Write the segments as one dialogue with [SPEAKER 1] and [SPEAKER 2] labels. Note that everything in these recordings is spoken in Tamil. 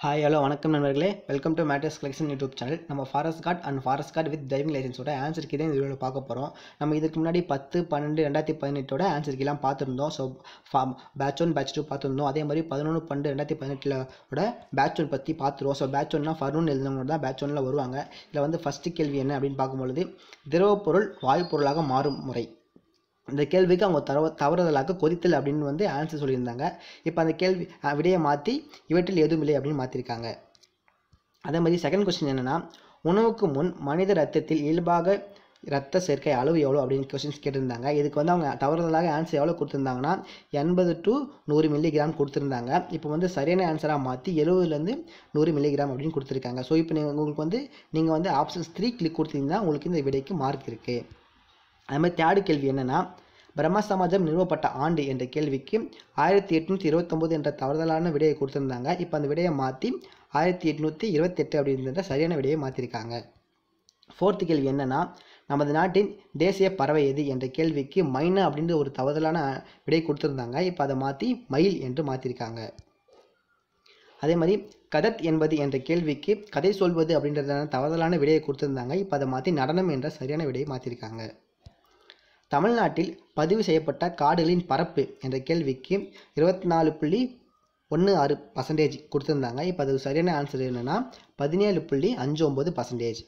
[SPEAKER 1] ஹாய் ஹலோ வணக்கம் நண்பர்களே. Welcome to matters collection YouTube channel நம்ம forest guard and forest guard with driving லைசன்ஸோட answer key தான் இந்த வீடியோவில் பார்க்க போகிறோம் நம்ம இதுக்கு முன்னாடி பத்து பன்னெண்டு ரெண்டாயிரத்தி பதினெட்டோட ஆன்சர் கீலாம் பார்த்துருந்தோம். So batch one batch two பார்த்துருந்தோம். அதே மாதிரி பதினொன்று பன்னெண்டு ரெண்டாயிரத்தி பதினெட்டிலோட பேட்ச் ஒன் பற்றி பார்த்துருவோம். ஸோ பேட்ச் ஒன்னா ஃபர்னூன் எழுதினவங்க தான் பேட்ச் ஒன்னில் வருவாங்க. இதில் வந்து ஃபஸ்ட்டு கேள்வி என்ன அப்படின்னு பார்க்கும்பொழுது திரவ பொருள் வாயு பொருளாக மாறும் முறை. இந்த கேள்விக்கு அவங்க தவ தவறுதலாக கொதித்தல் அப்படின்னு வந்து ஆன்சர் சொல்லியிருந்தாங்க. இப்போ அந்த கேள்வி விடையை மாற்றி இவற்றில் எதுவும் இல்லை அப்படின்னு மாற்றிருக்காங்க அதே மாதிரி செகண்ட் கொஸ்டின் என்னென்னா உணவுக்கு முன் மனித ரத்தத்தில் இயல்பாக ரத்த சேர்க்கை அளவு எவ்வளோ அப்படின்னு கொஸ்டின்ஸ் கேட்டிருந்தாங்க. இதுக்கு வந்து அவங்க தவறுதலாக ஆன்சர் எவ்வளோ கொடுத்துருந்தாங்கன்னா எண்பது டு நூறு மில்லிகிராம் கொடுத்துருந்தாங்க. இப்போ வந்து சரியான ஆன்சராக மாற்றி எழுபதுலேருந்து நூறு மில்லிகிராம் அப்படின்னு கொடுத்துருக்காங்க. ஸோ இப்போ நீங்கள் உங்களுக்கு வந்து நீங்கள் வந்து ஆப்ஷன்ஸ் த்ரீ கிளிக் கொடுத்தீங்கன்னா உங்களுக்கு இந்த விடைக்கு மார்க் இருக்குது அது மாதிரி தேர்டு கேள்வி என்னென்னா பிரம்ம சமாஜம் நிறுவப்பட்ட ஆண்டு என்ற கேள்விக்கு ஆயிரத்தி எட்நூற்றி இருபத்தொம்போது என்ற தவறுதலான விடையை கொடுத்துருந்தாங்க. இப்போ அந்த விடையை மாற்றி ஆயிரத்தி எட்நூற்றி இருபத்தெட்டு அப்படின்ற சரியான விடையை மாற்றிருக்காங்க ஃபோர்த்து கேள்வி என்னென்னா நமது நாட்டின் தேசிய பறவை எது என்ற கேள்விக்கு மைனா அப்படின்ற ஒரு தவறுதலான விடை கொடுத்துருந்தாங்க. இப்போ அதை மாற்றி மயில் என்று மாற்றிருக்காங்க அதே மாதிரி கதத் என்பது என்ற கேள்விக்கு கதை சொல்வது அப்படின்றதான தவறுதலான விடையை கொடுத்துருந்தாங்க. இப்போ அதை மாற்றி நடனம் என்ற சரியான விடையை மாற்றிருக்காங்க தமிழ்நாட்டில் பதிவு செய்யப்பட்ட காடுகளின் பரப்பு என்ற கேள்விக்கு இருபத்தி நாலு புள்ளி ஒன்று ஆறு பர்சன்டேஜ் கொடுத்துருந்தாங்க. இப்போ அது சரியான ஆன்சர் என்னென்னா பதினேழு புள்ளி அஞ்சு ஒம்பது பர்சன்டேஜ்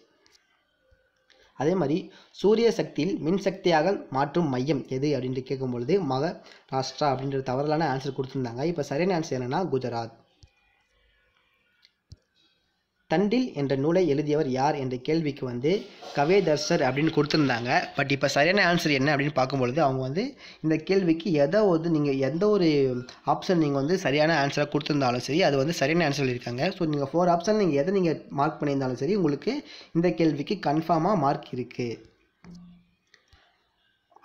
[SPEAKER 1] அதே மாதிரி சூரிய சக்தியில் மின்சக்தியாக மாற்றும் மையம் எது அப்படின்ட்டு கேட்கும்பொழுது மகாராஷ்டிரா அப்படின்ற தவறான ஆன்சர் கொடுத்துருந்தாங்க. இப்போ சரியான ஆன்சர் என்னென்னா குஜராத். தண்டில் என்ற நூலை எழுதியவர் யார் என்ற கேள்விக்கு வந்து கவேதர்சர் அப்படின்னு கொடுத்துருந்தாங்க. பட் இப்போ சரியான ஆன்சர் என்ன அப்படின்னு பார்க்கும்பொழுது அவங்க வந்து இந்த கேள்விக்கு எதை வந்து நீங்கள் எந்த ஒரு ஆப்ஷன் நீங்கள் வந்து சரியான ஆன்சராக கொடுத்துருந்தாலும் சரி அது வந்து சரியான ஆன்சர் சொல்லியிருக்காங்க ஸோ நீங்கள் ஃபோர் ஆப்ஷன் நீங்கள் எதை நீங்கள் மார்க் பண்ணியிருந்தாலும் சரி உங்களுக்கு இந்த கேள்விக்கு கன்ஃபார்மாக மார்க் இருக்குது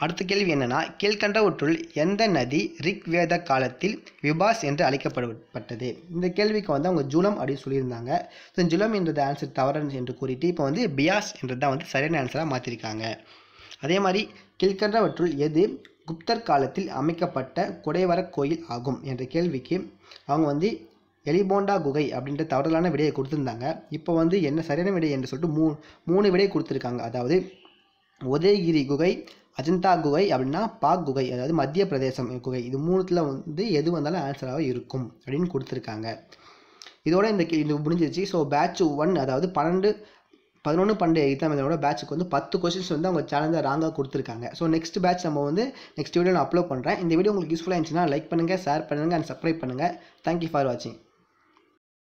[SPEAKER 1] அடுத்த கேள்வி என்னன்னா கீழ்கண்டவற்றுள் எந்த நதி ரிக்வேத காலத்தில் விபாஸ் என்று அழைக்கப்படப்பட்டது? இந்த கேள்விக்கு வந்து அவங்க ஜுலம் அப்படின்னு சொல்லியிருந்தாங்க. ஸோ ஜுலம் என்றது ஆன்சர் தவறன் என்று கூறிட்டு இப்போ வந்து பியாஸ் என்றது தான் வந்து சரியான ஆன்சராக மாற்றிருக்காங்க அதே மாதிரி கீழ்கண்டவற்றுள் எது குப்தர் காலத்தில் அமைக்கப்பட்ட குடைவர கோயில் ஆகும் என்ற கேள்விக்கு அவங்க வந்து எலிபோண்டா குகை அப்படின்ற தவறுதலான விடையை கொடுத்துருந்தாங்க. இப்போ வந்து என்ன சரியான விடை என்று சொல்லிட்டு மூ மூணு விடை கொடுத்துருக்காங்க. அதாவது உதயகிரி குகை அஜந்தா குகை அப்படின்னா பாக் குகை அதாவது மத்திய பிரதேசம் குகை. இது மூணுத்தில் வந்து எது வந்தாலும் ஆன்சராக இருக்கும் அப்படின்னு கொடுத்துருக்காங்க. இதோட இந்த இது முடிஞ்சிருச்சு. ஸோ பேட்ச் ஒன் அதாவது பன்னெண்டு பதினொன்று பன்னெண்டு எக்ஸாம் இதோட பேட்சுக்கு வந்து பத்து கொஸ்டின்ஸ் வந்து அவங்க சேலஞ்சாக ராங்காக கொடுத்துருக்காங்க. ஸோ நெக்ஸ்ட் பேட்ச் நம்ம வந்து நெக்ஸ்ட் வீடியோ நான் அப்லோட் பண்ணுறேன் இந்த வீடியோ உங்களுக்கு யூஸ்ஃபுல்லாக இருந்துச்சுன்னா லைக் பண்ணுங்கள் ஷேர் பண்ணுங்கள் அண்ட் சப்ஸ்கிரைப் பண்ணுங்கள் தேங்க்யூ ஃபார் வாட்சிங்